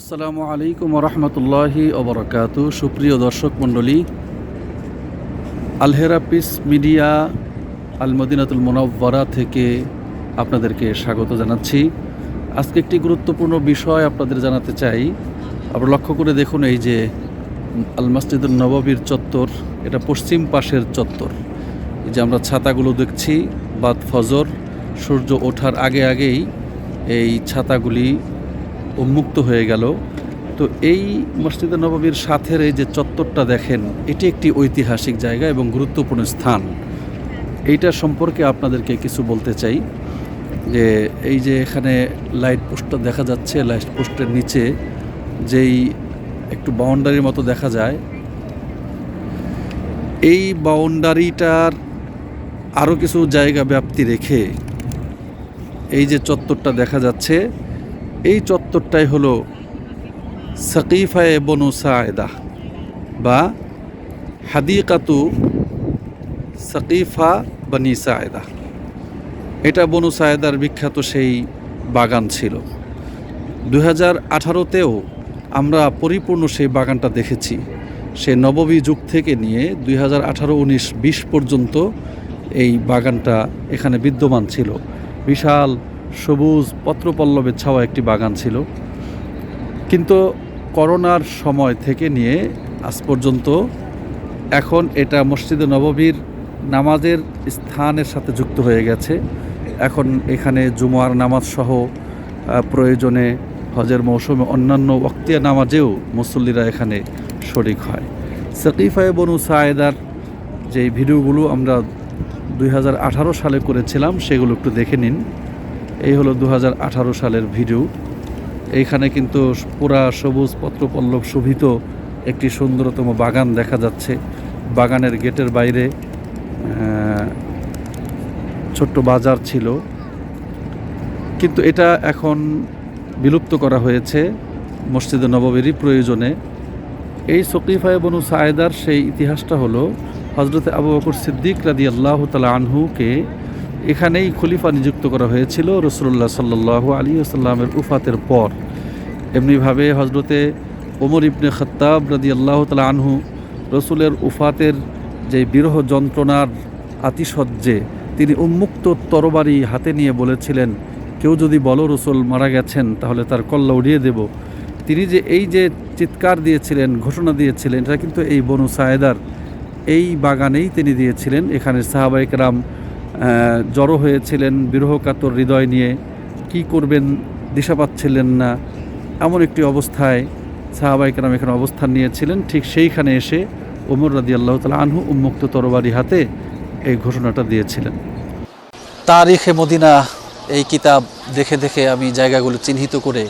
আসসালামু আলাইকুম রহমতুল্লাহি ওবরাকাত। সুপ্রিয় দর্শক মণ্ডলী আলহেরাপিস মিডিয়া আল মদিনাতুল মোনাব্বারা থেকে আপনাদেরকে স্বাগত জানাচ্ছি। আজকে একটি গুরুত্বপূর্ণ বিষয় আপনাদের জানাতে চাই। আপনারা লক্ষ্য করে দেখুন এই যে আল মসজিদুল নবাবির চত্বর, এটা পশ্চিম পাশের চত্বর। এই যে আমরা ছাতাগুলো দেখছি, বাদ ফজর, সূর্য ওঠার আগে আগেই এই ছাতাগুলি উন্মুক্ত হয়ে গেল। তো এই মসজিদে নবাবির সাথের এই যে চত্বরটা দেখেন, এটি একটি ঐতিহাসিক জায়গা এবং গুরুত্বপূর্ণ স্থান। এইটা সম্পর্কে আপনাদেরকে কিছু বলতে চাই, যে এই যে এখানে লাইট পোস্টটা দেখা যাচ্ছে, লাইট পোস্টের নিচে যেই একটু বাউন্ডারির মতো দেখা যায়, এই বাউন্ডারিটার আরও কিছু জায়গা ব্যাপ্তি রেখে এই যে চত্বরটা দেখা যাচ্ছে। এই চত্বরটাই হলো সাকিফায়ে বনু সায়দা বা হাদিকাতু সাকিফা বানি সায়দা। এটা বনু সায়দার বিখ্যাত সেই বাগান ছিল। দু হাজার আঠারোতেও আমরা পরিপূর্ণ সেই বাগানটা দেখেছি। সে নববী যুগ থেকে নিয়ে দুই হাজার আঠারো উনিশ বিশ পর্যন্ত এই বাগানটা এখানে বিদ্যমান ছিল। বিশাল সবুজ পত্রপল্লবের ছাওয়া একটি বাগান ছিল। কিন্তু করোনার সময় থেকে নিয়ে আজ পর্যন্ত এখন এটা মসজিদে নববীর নামাজের স্থানের সাথে যুক্ত হয়ে গেছে। এখন এখানে জুমার নামাজ সহ প্রয়োজনে হজের মৌসুমে অন্যান্য ওক্তিয়া নামাজেও মুসল্লিরা এখানে শরিক হয়। সাকিফায় বনু সায়েদার যে ভিডিওগুলো আমরা দুই হাজার আঠারো সালে করেছিলাম, সেগুলো একটু দেখে নিন। এই হলো দু হাজার আঠারো সালের ভিডিও। এইখানে কিন্তু পুরা সবুজ পত্রপল্লব শোভিত একটি সুন্দরতম বাগান দেখা যাচ্ছে। বাগানের গেটের বাইরে ছোট্ট বাজার ছিল। কিন্তু এটা এখন বিলুপ্ত করা হয়েছে মসজিদে নববীরই প্রয়োজনে। এই সকিফায় বনু সায়দার সেই ইতিহাসটা হলো হজরতে আবু বকর সিদ্দিক রাদি আল্লাহ তালা আনহুকে এখানেই খলিফা নিযুক্ত করা হয়েছিল রসুল্লাহ সাল্লাহ আলী আসাল্লামের উফাতের পর। এমনিভাবে হজরতে ওমর ইবনে খত্তাব রাদি আল্লাহ তালা আনহু রসুলের উফাতের যে বিরহ যন্ত্রণার আতিশয্যে তিনি উন্মুক্ত তরবারি হাতে নিয়ে বলেছিলেন, কেউ যদি বলো রসুল মারা গেছেন, তাহলে তার কল্লা উড়িয়ে দেব। তিনি যে এই যে চিৎকার দিয়েছিলেন, ঘোষণা দিয়েছিলেন, এটা কিন্তু এই বনু সায়েদার এই বাগানেই তিনি দিয়েছিলেন। এখানে সাহাবাইকরাম জড়ো হয়েছিলেন, বিরহকাতর হৃদয় নিয়ে কি করবেন, দিশা পাচ্ছিলেন না, এমন একটি অবস্থায় সাহাবাইকরাম এখানে অবস্থান নিয়েছিলেন। ঠিক সেইখানে এসে ওমর রাদি আল্লাহ তালা আনহু উন্মুক্ত তরবারি হাতে এই ঘোষণাটা দিয়েছিলেন। তারিখে মদিনা, এই কিতাব দেখে দেখে আমি জায়গাগুলো চিহ্নিত করে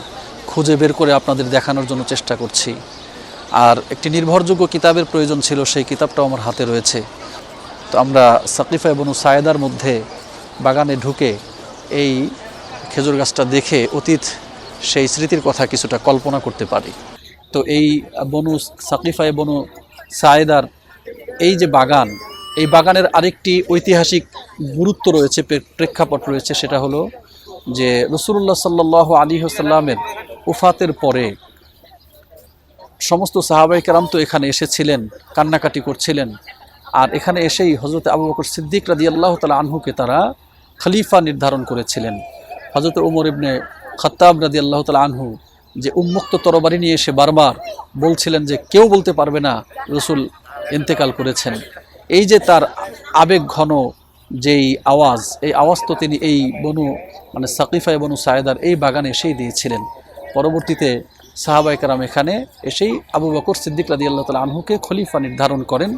খুঁজে বের করে আপনাদের দেখানোর জন্য চেষ্টা করছি। আর একটি নির্ভরযোগ্য কিতাবের প্রয়োজন ছিল, সেই কিতাবটাও আমার হাতে রয়েছে। তো আমরা সাকিফা এবং সায়েদার মধ্যে বাগানে ঢুকে এই খেজুর গাছটা দেখে অতীত সেই স্মৃতির কথা কিছুটা কল্পনা করতে পারি। তো এই বনু সাকিফা বনু সায়েদার এই যে বাগান, এই বাগানের আরেকটি ঐতিহাসিক গুরুত্ব রয়েছে, প্রে- প্রেক্ষাপট রয়েছে, সেটা হলো যে রসুল্লাহ সাল্লাহ আলী হাসাল্লামের উফাতের পরে সমস্ত সাহাবাই তো এখানে এসেছিলেন, কান্নাকাটি করছিলেন। আর এখানে এসেই হজরত আবু বকর সিদ্দিক রাদি আল্লাহ তালা আনহুকে তারা খলিফা নির্ধারণ করেছিলেন। হজরত উমর ইবনে খত্তাব রাদি আল্লাহ তালা আনহু যে উন্মুক্ত তরবারি নিয়ে এসে বারবার বলছিলেন যে কেউ বলতে পারবে না রসুল ইন্তেকাল করেছেন। এই যে তার আবেগ ঘন যেই আওয়াজ, এই আওয়াজ তো তিনি এই বনু মানে সাকিফা বনু সায়েদার এই বাগানে এসেই দিয়েছিলেন। পরবর্তীতে সাহাবাই কারাম এখানে এসেই আবু বকর সিদ্দিক রাদি আল্লাহ তালা আনহুকে খলিফা নির্ধারণ করেন।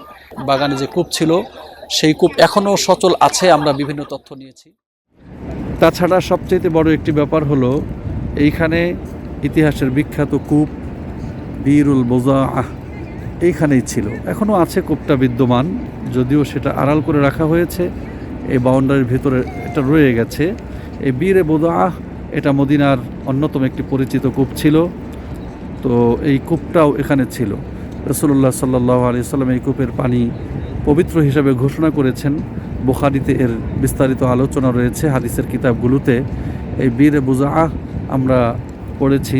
বাগানে যে কূপ ছিল, সেই কূপ এখনও সচল আছে, আমরা বিভিন্ন তথ্য নিয়েছি। তাছাড়া সবচেয়ে বড় একটি ব্যাপার হলো, এইখানে ইতিহাসের বিখ্যাত কূপ বীরুল বোজা এইখানেই ছিল। এখনও আছে কূপটা বিদ্যমান, যদিও সেটা আড়াল করে রাখা হয়েছে, এই বাউন্ডারির ভিতরে এটা রয়ে গেছে। এই বীরে বোদা এটা মদিনার অন্যতম একটি পরিচিত কূপ ছিল। তো এই কূপটাও এখানে ছিল। রসুল্লাহ সাল্লাহ আলি সাল্লাম এই কূপের পানি পবিত্র হিসাবে ঘোষণা করেছেন। বোখারিতে এর বিস্তারিত আলোচনা রয়েছে, হাদিসের কিতাবগুলোতে। এই বীরে বুজা আমরা পড়েছি।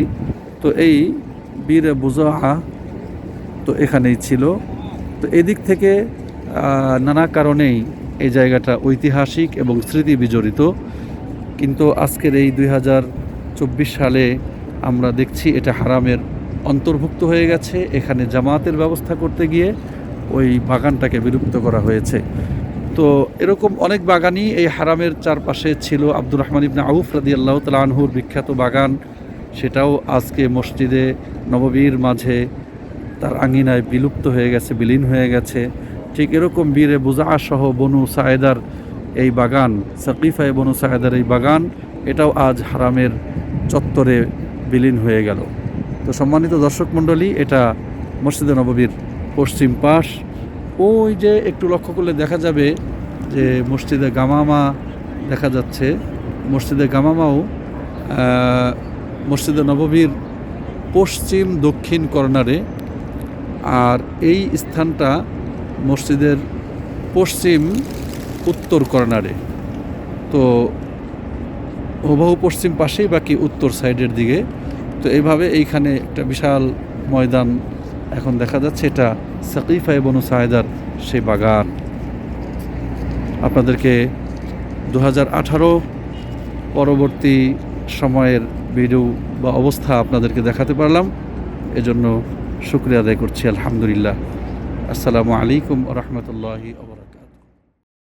তো এই বীর বুজাহা তো এখানেই ছিল। তো এদিক থেকে নানা কারণেই এই জায়গাটা ঐতিহাসিক এবং স্মৃতি বিজড়িত। কিন্তু আজকের এই দুই হাজার চব্বিশ সালে আমরা দেখছি এটা হারামের অন্তর্ভুক্ত হয়ে গেছে। এখানে জামাতের ব্যবস্থা করতে গিয়ে ওই বাগানটাকে বিলুপ্ত করা হয়েছে। তো এরকম অনেক বাগানই এই হারামের চারপাশে ছিল। আব্দুর রহমান ইবনে আউফ রাদি আল্লাহ তালানহুর বিখ্যাত বাগান। সেটাও আজকে মসজিদে, নববীর মাঝে তার আঙিনায় বিলুপ্ত হয়ে গেছে, বিলীন হয়ে গেছে। ঠিক এরকম বীরে বুজা সহ বনু সায়েদার এই বাগান, সাকিফায় বনু সায়েদার এই বাগান, এটাও আজ হারামের চত্বরে বিলীন হয়ে গেল। তো সম্মানিত দর্শক মণ্ডলী, এটা মসজিদে নববীর পশ্চিম পাশ। ওই যে একটু লক্ষ্য করলে দেখা যাবে যে মসজিদে গামামা দেখা যাচ্ছে। মসজিদে গামামাও মসজিদে নববীর পশ্চিম দক্ষিণ কর্নারে। আর এই স্থানটা মসজিদের পশ্চিম উত্তর কর্নারে। তো হুবহু পশ্চিম পাশেই, বাকি উত্তর সাইডের দিকে তো এইভাবে এইখানে একটা বিশাল ময়দান এখন দেখা যাচ্ছে। এটা সাকিফা এবং সায়দার সেই বাগান। আপনাদেরকে দু হাজার আঠারো পরবর্তী সময়ের ভিডিও বা অবস্থা আপনাদেরকে দেখাতে পারলাম। এজন্য শুক্রিয়া আদায় করছি, আলহামদুলিল্লাহ। আসসালামু আলাইকুম রহমতুল্লাহি